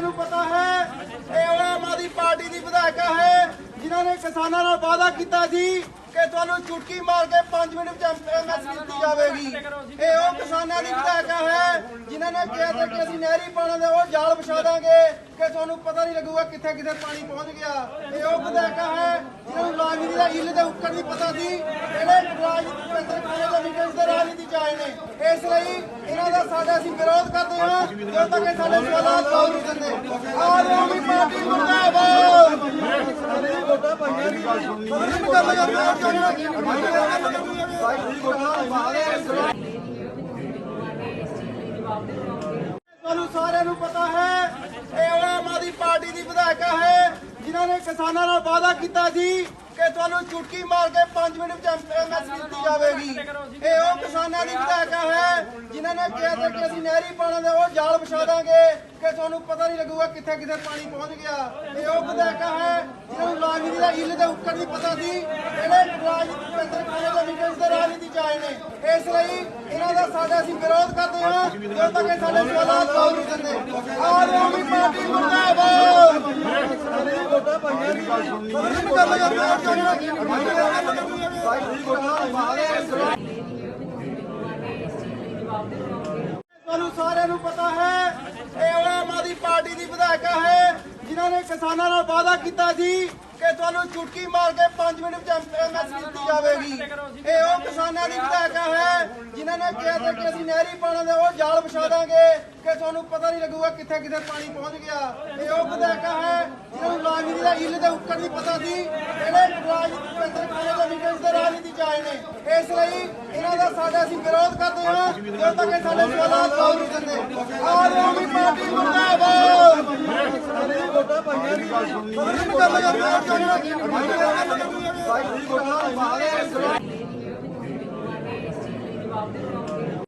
ਸਾਰਿਆਂ ਨੂੰ ਪਤਾ ਹੈ, ਇਹ ਆਮ ਆਦਮੀ ਪਾਰਟੀ ਦੀ ਵਿਧਾਇਕਾ ਹੈ, ਜਿਨ੍ਹਾਂ ਨੇ ਕਿਸਾਨਾਂ ਨਾਲ ਵਾਅਦਾ ਕੀਤਾ ਸੀ ਕਿ ਤੁਹਾਨੂੰ ਚੁਟਕੀ ਮਾਰ ਕੇ 5 ਮਿੰਟ ਵਿੱਚ ਐਮਐਸਪੀ ਦਿੱਤੀ ਜਾਵੇਗੀ। ਇਹ ਉਹ ਕਿਸਾਨਾਂ ਦੀ ਵਿਧਾਇਕਾ ਹੈ, ਜਿਨ੍ਹਾਂ ਨੇ ਕਿਹਾ ਸੀ ਕਿ ਅਸੀਂ ਨਹਿਰੀ ਪਾਣੀ ਦੇ ਉਹ ਜਾਲ ਵਿਛਾ ਦਾਂਗੇ ਕਿ ਤੁਹਾਨੂੰ ਪਤਾ ਨਹੀਂ ਲੱਗੂਗਾ ਕਿੱਥੇ ਕਿੱਥੇ ਪਾਣੀ ਪਹੁੰਚ ਗਿਆ। ਇਹ ਉਹ ਵਿਧਾਇਕਾ ਹੈ ਜਿਹਨਾਂ ਨੂੰ ਰਾਜਨੀਤੀ ਦਾ ਇੱਲ ਦੇ ਉੱਕਰ ਨਹੀਂ ਪਤਾ ਸੀ ਇਹਨੇ ਰਾਜਨੀਤੀ ਕੇਂਦਰ ਖਾਣੇ ਦੇ ਮੀਟਿੰਗਸ ਆਏ ਨੇ ਇਸ ਲਈ ਇਹਨਾਂ ਦਾ ਸਾਡਾ ਅਸੀਂ ਵਿਰੋਧ ਕਰਦੇ ਹਾਂ, ਜਦੋਂ ਤੱਕ ਇਹ ਸਾਡੇ ਸਵਾਲਾਂ ਦਾ ਜਵਾਬ ਨਹੀਂ ਦਿੰਦੇ। ਆਮ ਆਦਮੀ ਪਾਰਟੀ ਮੁਰਦਾਬਾਦ ਤੁਹਾਨੂੰ ਸਾਰਿਆਂ ਨੂੰ ਪਤਾ ਹੈ, ਇਹ ਆਮ ਆਦਮੀ ਪਾਰਟੀ ਦੀ ਵਿਧਾਇਕਾ ਹੈ, ਜਿਨ੍ਹਾਂ ਨੇ ਕਿਸਾਨਾਂ ਨਾਲ ਵਾਅਦਾ ਕੀਤਾ ਸੀ ਕਿ ਤੁਹਾਨੂੰ ਚੁਟਕੀ ਮਾਰ ਕੇ 5 ਮਿੰਟ ਵਿੱਚ ਐਮਐਸਪੀ ਦਿੱਤੀ ਜਾਵੇਗੀ। ਇਹ ਉਹ ਕਿਸਾਨਾਂ ਦੀ ਵਿਧਾਇਕਾ ਹੈ, ਜਿਨ੍ਹਾਂ ਨੇ ਕਿਹਾ ਸੀ ਕਿ ਅਸੀਂ ਨਹਿਰੀ ਪਾਣੀ ਦੇ ਉਹ ਜਾਲ ਵਿਛਾ ਦਾਂਗੇ, ਕਿ ਤੁਹਾਨੂੰ ਪਤਾ ਨਹੀਂ ਲੱਗੂਗਾ ਕਿੱਥੇ ਕਿੱਥੇ ਪਾਣੀ ਪਹੁੰਚ ਗਿਆ। ਇਹ ਉਹ ਵਿਧਾਇਕਾ ਹੈ ਜਿਹਨਾਂ ਨੂੰ ਰਾਜਨੀਤੀ ਦਾ ਇੱਲ ਦੇ ਉੱਕਰ ਨਹੀਂ ਪਤਾ ਸੀ ਇਹਨੇ ਰਾਜਨੀਤੀ ਕੇਂਦਰ ਖਾਣੇ ਦੇ ਮੀਟਿੰਗਸ ਦੇ ਰਾਜਨੀਤੀ ਚ ਆਏ ਨੇ। ਇਸ ਲਈ ਇਹਨਾਂ ਦਾ ਸਾਡਾ ਅਸੀਂ ਵਿਰੋਧ ਕਰਦੇ ਹਾਂ, ਜਦੋਂ ਤੱਕ ਸਾਡੇ ਸਵਾਲਾਂ ਦਾ ਜਵਾਬ ਨਹੀਂ ਦਿੰਦੇ। ਆਮ ਆਦਮੀ ਪਾਰਟੀ ਮੁਰਦਾਬਾਦ ਤੁਹਾਨੂੰ ਸਾਰਿਆਂ ਨੂੰ ਪਤਾ ਹੈ, ਇਹ ਆਮ ਆਦਮੀ ਪਾਰਟੀ ਦੀ ਵਿਧਾਇਕਾ ਹੈ, ਜਿਨ੍ਹਾਂ ਨੇ ਕਿਸਾਨਾਂ ਨਾਲ ਵਾਅਦਾ ਕੀਤਾ ਸੀ ਕਿ ਤੁਹਾਨੂੰ ਚੁਟਕੀ ਮਾਰ ਕੇ 5 ਮਿੰਟ ਵਿੱਚ ਐਮਐਸਪੀ ਦਿੱਤੀ ਜਾਵੇਗੀ। ਇਹ ਕਿਸਾਨਾਂ ਦੀ ਵਿਧਾਇਕਾ ਹੈ ਜਿਨ੍ਹਾਂ ਨੇ ਕਿਹਾ ਸੀ ਕਿ ਅਸੀਂ ਨਹਿਰੀ ਪਾਣੀ ਦੇ ਉਹ ਜਾਲ ਵਿਛਾ ਦਾਂਗੇ ਕਿ ਤੁਹਾਨੂੰ ਪਤਾ ਨਹੀਂ ਲੱਗੂਗਾ ਕਿੱਥੇ ਕਿੱਥੇ ਪਾਣੀ ਪਹੁੰਚ ਗਿਆ ਇਹ ਉਹ ਵਿਧਾਇਕਾ ਹੈ ਜਿਹਨਾਂ ਨੂੰ ਰਾਜਨੀਤੀ ਦਾ ਇੱਲ ਦੇ ਉੱਕਰ ਨਹੀਂ ਪਤਾ ਸੀ ਜਿਹੜੇ ਰਾਜਨੀਤੀ ਕੇਂਦਰ ਖਾਣੇ ਦੇ ਮੀਟਿੰਗਸ ਦੇ ਰਾਜਨੀਤੀ ਚ ਆਏ ਨੇ ਇਸ ਲਈ ਇਹਨਾਂ ਦਾ ਸਾਡਾ ਅਸੀਂ ਵਿਰੋਧ ਕਰਦੇ ਹਾਂ ਜਦੋਂ ਤੱਕ ਇਹ ਸਾਡੇ ਸਵਾਲਾਂ ਦਾ ਜਵਾਬ ਨਹੀਂ ਦਿੰਦੇ ਆਮ ਆਦਮੀ ਪਾਰਟੀ ਮੁਰਦਾਬਾਦ